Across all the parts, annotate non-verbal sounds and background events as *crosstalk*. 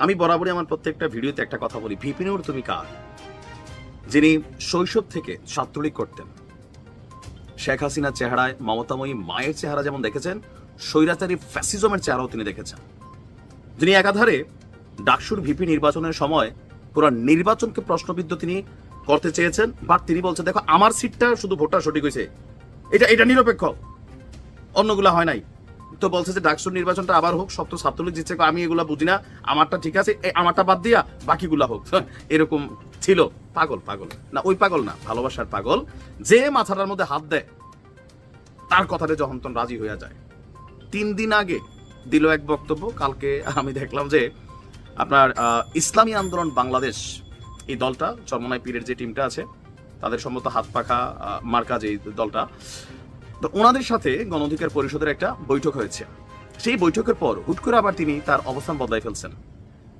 আমি বরাবরই আমার প্রত্যেকটা ভিডিওতে একটা কথা বলি। ভিপিনুর তুমি কার? যিনি শৈশব থেকে ছাত্রলীগ করতেন। শেখ হাসিনার চেহারায় মমতাময়ী মায়ের চেহারা যেমন দেখেছেন, স্বৈরাচারী ফ্যাসিজমের চেহারাও তিনি দেখেছেন। যিনি একাধারে ডাকসুর ভিপি নির্বাচনের সময় পুরো নির্বাচনকে প্রশ্নবিদ্ধ তিনি করতে চেয়েছেন, বাট তিনি বলছেন, দেখো, আমার সিটটা শুধু ভোটটা সঠিক হয়েছে। এটা এটা নিরপেক্ষ। অন্যগুলা হয় নাই। তো বলছে যে ডাকসুর নির্বাচনটা আবার হোক সব তো ছাত্রলীগ জিতছে আমি এগুলা বুঝি না। আমারটা ঠিক আছে এই আমারটা বাদ দিয়া বাকিগুলা হোক। *laughs* এরকম ছিল। পাগল পাগল। না ওই পাগল না ভালোবাসার পাগল। যে মাথাটার মধ্যে হাত দেয় তার কথাটা যখন তখন রাজি হইয়া যায়। তিন দিন আগে দিল এক বক্তব্য কালকে আমি দেখলাম যে আপনার ইসলামী আন্দোলন বাংলাদেশ এই দলটা চরমনাই পীরের যে টিমটা আছে তাদের সম্মত হাত পাখা আহ, মার্কা যে দলটা তো ওনাদের সাথে গণ অধিকার পরিষদের একটা বৈঠক হয়েছে। সেই বৈঠকের পর হুট করে আবার তিনি তার অবস্থান বদলাই ফেলছেন।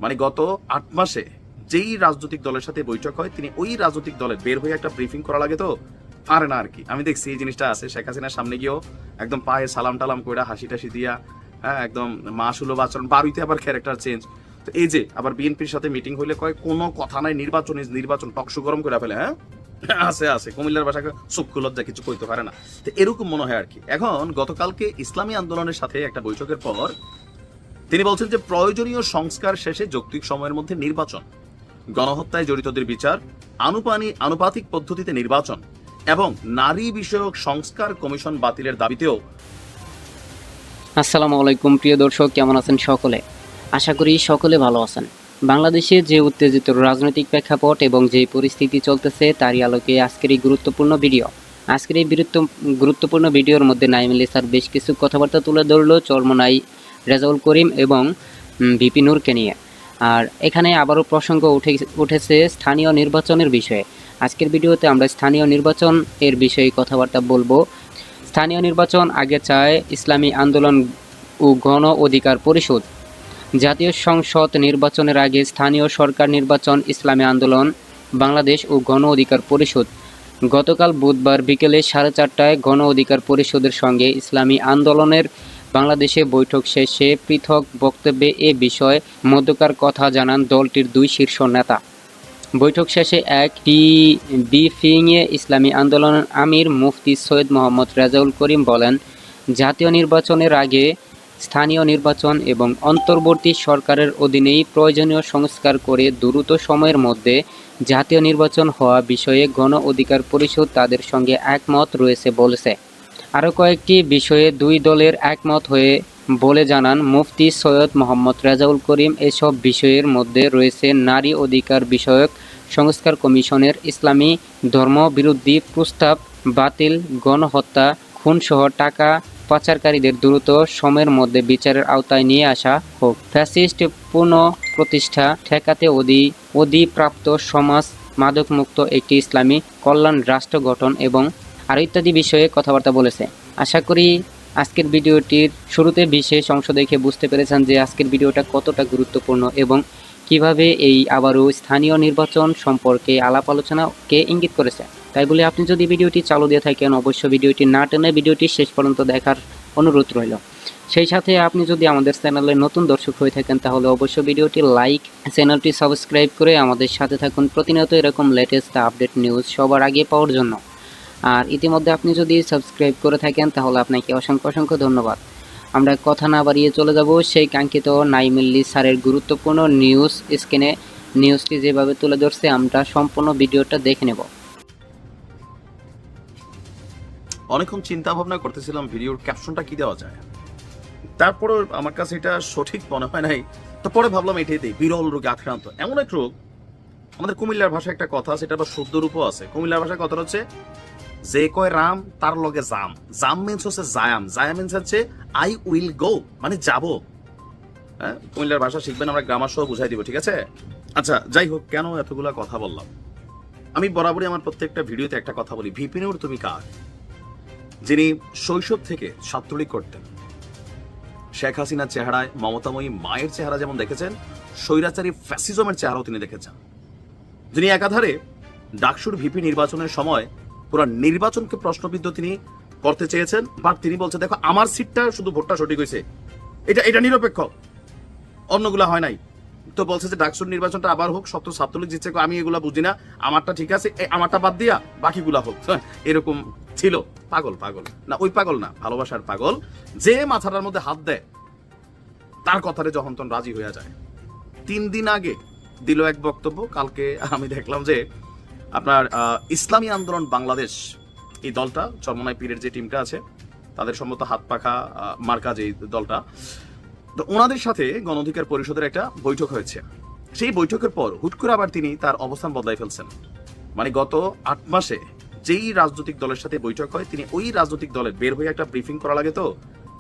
মানে গত আট মাসে যেই রাজনৈতিক দলের সাথে বৈঠক হয়, তিনি ওই রাজনৈতিক দলের বের হয়ে একটা ব্রিফিং করা লাগে তো? পারে না আর কি আমি দেখছি এই জিনিসটা আছে। শেখ হাসিনার সামনে গিয়েও একদম পায়ে সালাম টালাম কইরা হাসি টাসি দিয়া হ্যাঁ একদম মা সুলভ আচরণ বারুইতে আবার ক্যারেক্টার চেঞ্জ তো এই যে আবার বিএনপির সাথে মিটিং হইলে কয়, কোনো কথা নাই, নির্বাচন নির্বাচন টকশো গরম করে ফেলে হ্যাঁ? *laughs* আছে আছে। কুমিল্লার ভাষাকে চক্ষু লজ্জা কিছু কইতে পারে না। তো এরকম মনে হয় আর কি এখন গতকালকে ইসলামী আন্দোলনের সাথে একটা বৈঠকের পর তিনি বলছেন যে প্রয়োজনীয় সংস্কার শেষে যৌক্তিক সময়ের মধ্যে নির্বাচন, গণহত্যায় জড়িতদের বিচার, আনুপানি, আনুপাতিক পদ্ধতিতে নির্বাচন এবং নারী বিষয়ক সংস্কার কমিশন বাতিলের দাবিতেও আসসালামু আলাইকুম, প্রিয় দর্শক, কেমন আছেন সকলে? আশা করি সকলে ভালো আছেন। বাংলাদেশে যে উত্তেজিত রাজনৈতিক প্রেক্ষাপট এবং যে পরিস্থিতি চলতেছে, তারই আলোকে আজকের এই গুরুত্বপূর্ণ ভিডিও। আজকের এই গুরুত্বপূর্ণ ভিডিওর মধ্যে নাইমুল ইসার বেশ কিছু কথাবার্তা তুলে ধরলো চর্মনাই রেজাউল করিম এবং ভিপি নূরকে নিয়ে। আর এখানে আবারও প্রসঙ্গ উঠে উঠেছে স্থানীয় নির্বাচনের বিষয়ে। আজকের ভিডিওতে আমরা স্থানীয় নির্বাচন এর বিষয়ে কথাবার্তা বলব। স্থানীয় নির্বাচন আগে চায় ইসলামী আন্দোলন ও গণ অধিকার পরিষদ। জাতীয় সংসদ নির্বাচনের আগে স্থানীয় সরকার নির্বাচন, ইসলামী আন্দোলন, বাংলাদেশ ও গণ অধিকার পরিষদ। গতকাল বুধবার বিকেলে সাড়ে চারটায় গণ অধিকার পরিষদের সঙ্গে ইসলামী আন্দোলনের বাংলাদেশে বৈঠক শেষে পৃথক বক্তব্যে এ বিষয়ে মধ্যকার কথা জানান দলটির দুই শীর্ষ নেতা। বৈঠক শেষে এক ব্রিফিংয়ে ইসলামী আন্দোলনের আমির মুফতি সৈয়দ মোহাম্মদ রেজাউল করিম বলেন, জাতীয় নির্বাচনের আগে স্থানীয় নির্বাচন এবং অন্তর্বর্তী সরকারের অধীনেই প্রয়োজনীয় সংস্কার করে দ্রুত সময়ের মধ্যে জাতীয় নির্বাচন হওয়া বিষয়ে গণ অধিকার পরিষদ তাদের সঙ্গে একমত রয়েছে বলেছে। আরও কয়েকটি বিষয়ে দুই দলের একমত হয়ে বলে জানান মুফতি সৈয়দ মোহাম্মদ রেজাউল করিম। এসব বিষয়ের মধ্যে রয়েছে নারী অধিকার বিষয়ক সংস্কার কমিশনের ইসলামী ধর্মবিরোধী প্রস্তাব, বাতিল, গণহত্যা, খুনসহ টাকা পাচারকারীদের দ্রুত সময়ের মধ্যে বিচারের আওতায় নিয়ে আসা হোক। ফ্যাসিস্ট পুনঃ প্রতিষ্ঠা ঠেকাতে অধি, অধিপ্রাপ্ত সমাজ মাদকমুক্ত একটি ইসলামী কল্যাণ রাষ্ট্র গঠন এবং আরও ইত্যাদি বিষয়ে কথাবার্তা বলেছে। আশা করি আজকের ভিডিওটির শুরুতে বিশেষ অংশ দেখে বুঝতে পেরেছেন যে আজকের ভিডিওটা কতটা গুরুত্বপূর্ণ এবং কীভাবে এই আবারও স্থানীয় নির্বাচন সম্পর্কে আলাপ আলোচনাকে ইঙ্গিত করেছে। তাই বলে আপনি যদি ভিডিওটি চালু দিয়ে থাকেন, অবশ্যই ভিডিওটি না টেনে ভিডিওটি শেষ পর্যন্ত দেখার অনুরোধ রইল। সেই সাথে আপনি যদি আমাদের চ্যানেলে নতুন দর্শক হয়ে থাকেন, তাহলে অবশ্যই ভিডিওটি লাইক, চ্যানেলটি সাবস্ক্রাইব করে আমাদের সাথে থাকুন প্রতিনিয়ত এরকম লেটেস্ট আপডেট নিউজ সবার আগে পাওয়ার জন্য। আর ইতিমধ্যে আপনি যদি সাবস্ক্রাইব করে থাকেন, তাহলে আপনাকে অসংখ্য অসংখ্য ধন্যবাদ। আমরা কথা না বাড়িয়ে চলে যাব সেই কাঙ্ক্ষিত নাইমিল্লি স্যারের গুরুত্বপূর্ণ নিউজ স্ক্রিনে নিউজটি যেভাবে তুলে ধরছে, আমরা সম্পূর্ণ ভিডিওটা দেখে নেব। অনেকক্ষণ চিন্তা ভাবনা করতেছিলাম ভিডিওর ক্যাপশনটা কি দেওয়া যায়। তারপরে আমার কাছে এটা সঠিক মনে হয় নাই। তো পরে ভাবলাম এটাই দিই, বিরল রোগে আক্রান্ত। এমন এক রোগ, আমাদের কুমিল্লার ভাষায় একটা কথা আছে, এটা আবার শুদ্ধ রূপও আছে। কুমিল্লার ভাষায় কথা হচ্ছে, যে কয় রাম, তার লগে জাম। জাম মিন্স হচ্ছে জায়াম। জায়াম মিন্স হচ্ছে আই উইল গো মানে যাব। হ্যাঁ? কুমিল্লার ভাষা শিখবেন, আমরা গ্রামার সহ বুঝাই দিব, ঠিক আছে? আচ্ছা যাই হোক, কেন এতগুলা কথা বললাম? আমি বরাবরই আমার প্রত্যেকটা ভিডিওতে একটা কথা বলি। ভিপিনুর তুমি কার? যিনি শৈশব থেকে ছাত্রলীগ করতেন। শেখ হাসিনার চেহারায় মমতাময়ী মায়ের চেহারা যেমন দেখেছেন, স্বৈরাচারী ফ্যাসিজমের চেহারাও তিনি দেখেছেন। যিনি একাধারে ডাকসুর ভিপি নির্বাচনের সময় পুরো নির্বাচনকে প্রশ্নবিদ্ধ তিনি করতে চেয়েছেন, বাট তিনি বলছেন দেখো, আমার সিটটা শুধু ভোটটা সঠিক হয়েছে। এটা এটা নিরপেক্ষ। অন্যগুলা হয় নাই। তো বলছে যে ডাকসুর নির্বাচনটা আবার হোক সত্য ছাত্রলীগ জিতছে আমি এগুলা বুঝি না। আমারটা ঠিক আছে আমারটা বাদ দিয়া বাকিগুলা হোক। হ্যাঁ, এরকম ছিল। পাগল পাগল। না ওই পাগল না ভালোবাসার পাগল। যে মাথাটার মধ্যে হাত দেয় তার কথারে যখন তখন রাজি হয়ে যায়। তিন দিন আগে দিল এক বক্তব্য কালকে আমি দেখলাম যে আপনার ইসলামী আন্দোলন বাংলাদেশ এই দলটা চরমনাই পীরের যে টিমটা আছে তাদের সম্মত হাত পাখা মার্কা যে দলটা তো ওনাদের সাথে গণ অধিকার পরিষদের একটা বৈঠক হয়েছে। সেই বৈঠকের পর হুট করে আবার তিনি তার অবস্থান বদলাই ফেলছেন। মানে গত আট মাসে যেই রাজনৈতিক দলের সাথে বৈঠক হয়, তিনি ওই রাজনৈতিক দলের বের হয়ে একটা ব্রিফিং করা লাগে তো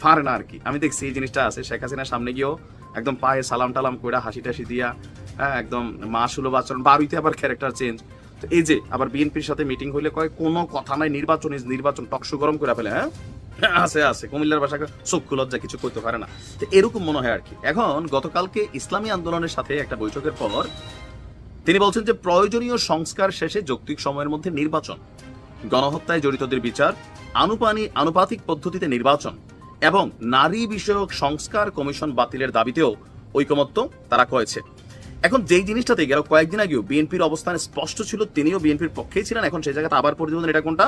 পারে না আর কি। আমি দেখছি এই জিনিসটা আছে, শেখ হাসিনার সামনে গিয়েও একদম পায়ে সালাম টালাম কইরা হাসি টাসি দিয়া হ্যাঁ একদম মা সুলভ আচরণ, বাড়িতে আবার ক্যারেক্টার চেঞ্জ তো এই যে, আবার বিএনপির সাথে মিটিং হইলে কয়, কোনো কথা নাই, নির্বাচন নির্বাচন টকশো গরম করে ফেলে হ্যাঁ? আছে আছে। কুমিল্লার ভাষা চক্ষু লজ্জা কিছু করতে পারে না। তো এরকম মনে হয় আর কি। এখন গতকালকে ইসলামী আন্দোলনের সাথে একটা বৈঠকের পর তিনি বলছেন যে প্রয়োজনীয় সংস্কার শেষে যৌক্তিক সময়ের মধ্যে নির্বাচন, গণহত্যায় জড়িতদের বিচার, আনুপানি, আনুপাতিক পদ্ধতিতে নির্বাচন এবং নারী বিষয়ক সংস্কার কমিশন বাতিলের দাবিতেও ঐকমত্য তারা কয়েছে এখন যেই জিনিসটাতে গেল, কয়েকদিন আগেও বিএনপির অবস্থান স্পষ্ট ছিল, তিনিও বিএনপির পক্ষেই ছিলেন, এখন সেই জায়গাতে আবার প্রতিবেদন এটা কোনটা?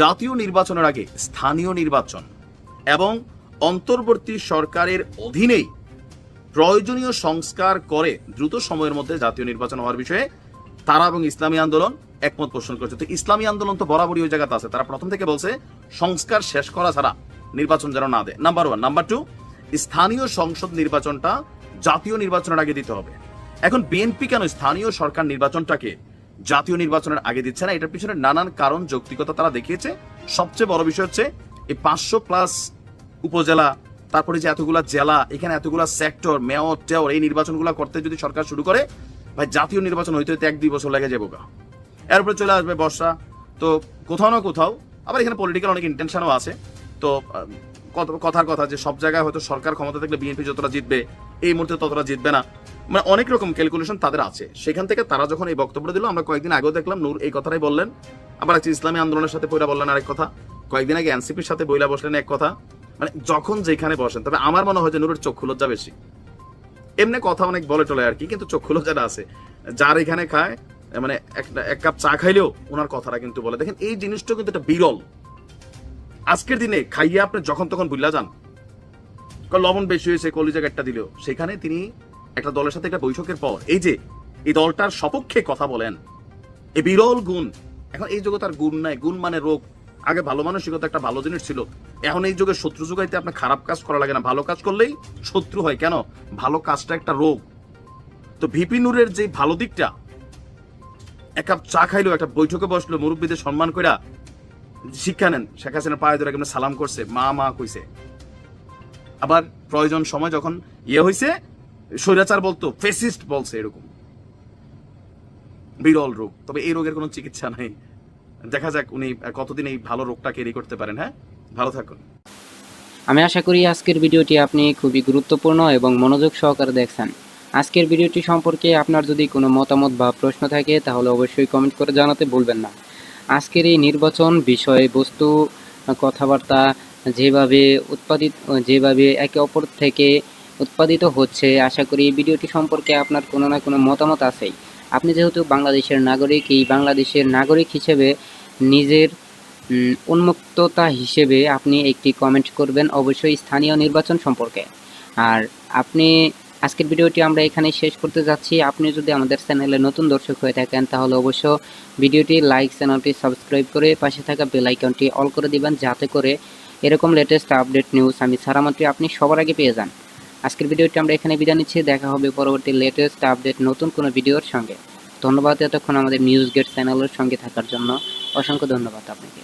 জাতীয় নির্বাচনের আগে স্থানীয় নির্বাচন এবং অন্তর্বর্তী সরকারের অধীনেই প্রয়োজনীয় সংস্কার করে দ্রুত সময়ের মধ্যে জাতীয় নির্বাচন হওয়ার বিষয়ে তারা এবং ইসলামী আন্দোলন একমত পোষণ করেছে। তো ইসলামী আন্দোলন তো বরাবরই ওই জায়গাতে আছে। তারা প্রথম থেকে বলছে, সংস্কার শেষ করা ছাড়া নির্বাচন যেন না দেয়। নাম্বার ওয়ান নাম্বার টু স্থানীয় সংসদ নির্বাচনটা জাতীয় নির্বাচনের আগে দিতে হবে। এখন বিএনপি কেন স্থানীয় সরকার নির্বাচনটাকে জাতীয় নির্বাচনের আগে দিচ্ছে না। এটার পিছনে নানান কারণ, যৌক্তিকতা তারা দেখিয়েছে। সবচেয়ে বড় বিষয় হচ্ছে এই পাঁচশো প্লাস উপজেলা, তারপরে যে এতগুলা জেলা, এখানে এতগুলা সেক্টর, মেয়র, টেয়র, এই নির্বাচনগুলো করতে যদি সরকার শুরু করে, ভাই, জাতীয় নির্বাচন হইতে হইতে এক দুই বছর লেগে যাব গা। এরপরে চলে আসবে বর্ষা। তো কোথাও না কোথাও, আবার এখানে পলিটিক্যাল অনেক ইন্টেনশনও আছে। তো কথার কথা যে সব জায়গায় হয়তো সরকার ক্ষমতা থাকলে বিএনপি যতটা জিতবে, এই মুহূর্তে ততটা জিতবে না। মানে অনেক রকম ক্যালকুলেশন তাদের আছে। সেখান থেকে তারা যখন এই বক্তব্য দিল, আমরা কয়েকদিন আগেও দেখলাম নূর এই কথাটাই বললেন। আবার একটা ইসলামী আন্দোলনের সাথে বইলা বললেন আরেক কথা। কয়েকদিন আগে এনসিপির সাথে বইলা বসলেন এক কথা। মানে যখন যেখানে বসেন, তবে আমার মনে হয় যে নূরের চক্ষু লজ্জা বেশি। এমনি কথা অনেক বলে টলে আর কি, কিন্তু চক্ষু লজ্জাটা আছে। যার এখানে খায় মানে একটা এক কাপ চা খাইলেও ওনার কথাটা কিন্তু বলে। দেখেন, এই জিনিসটা কিন্তু একটা বিরল। আজকের দিনে খাইয়ে আপনি যখন তখন বুঝলা যান। লবণ বেশি হয়েছে, কলিজা একটা দিলেও। সেখানে তিনি একটা দলের সাথে একটা বৈঠকের পর এই যে এই দলটার সপক্ষে কথা বলেন এই বিরল গুণ। এখন এই যুগে তার গুণ নাই। গুণ মানে রোগ। আগে ভালো মানসিকতা একটা ভালো জিনিস ছিল। এখন এই যুগে শত্রু যুগাইতে আপনার খারাপ কাজ করা লাগে না। ভালো কাজ করলেই শত্রু হয়। কেন? ভালো কাজটা একটা রোগ। তো ভিপি নূরের যে ভালো দিকটা, এক কাপ চা খাইলো একটা বৈঠকে বসল, মুরব্বীদের সম্মান কইরা শিক্ষা নেন। শেখ হাসিনার পায়ে ধরে সালাম করছে। মা মা কইছে। আবার প্রয়োজন সময় যখন ইয়ে হয়েছে স্বৈরাচার বলতো ফেসিস্ট বলছে এরকম। বিরল রোগ, তবে এই রোগের কোনো চিকিৎসা নাই। দেখা যাক উনি কতদিন এই ভালো রোগটা ক্যারি করতে পারেন হ্যাঁ? ভালো থাকুন। আমি আশা করি আজকের ভিডিওটি আপনি খুবই গুরুত্বপূর্ণ এবং মনোযোগ সহকারে দেখছেন। আজকের ভিডিওটি সম্পর্কে আপনার যদি কোনো মতামত বা প্রশ্ন থাকে, তাহলে অবশ্যই কমেন্ট করে জানাতে ভুলবেন না। আজকের এই নির্বাচন বিষয়বস্তু, কথাবার্তা, যেভাবে উৎপাদিত, যেভাবে একে অপর থেকে উৎপাদিত হচ্ছে। আশা করি এই ভিডিওটি সম্পর্কে আপনার কোনো না কোনো মতামত আছেই। আপনি যেহেতু বাংলাদেশের নাগরিক, এই বাংলাদেশের নাগরিক হিসেবে নিজের উন্মুক্ততা হিসেবে আপনি একটি কমেন্ট করবেন অবশ্যই স্থানীয় নির্বাচন সম্পর্কে। আর আপনি, আজকের ভিডিওটি আমরা এখানে শেষ করতে যাচ্ছি। আপনি যদি আমাদের চ্যানেলে নতুন দর্শক হয়ে থাকেন, তাহলে অবশ্য ভিডিওটি লাইক চ্যানেলটি সাবস্ক্রাইব করে পাশে থাকা বেল আইকনটি অল করে দিবেন, যাতে করে এরকম লেটেস্ট আপডেট নিউজ আমি সারা মাত্রই আপনি সবার আগে পেয়ে যান। আজকের ভিডিওটি আমরা এখানে বিদায় নিচ্ছি। দেখা হবে পরবর্তী লেটেস্ট আপডেট নতুন কোনো ভিডিওর সঙ্গে। ধন্যবাদ এতক্ষণ আমাদের নিউজ গেট চ্যানেলের সঙ্গে থাকার জন্য। অসংখ্য ধন্যবাদ আপনাকে।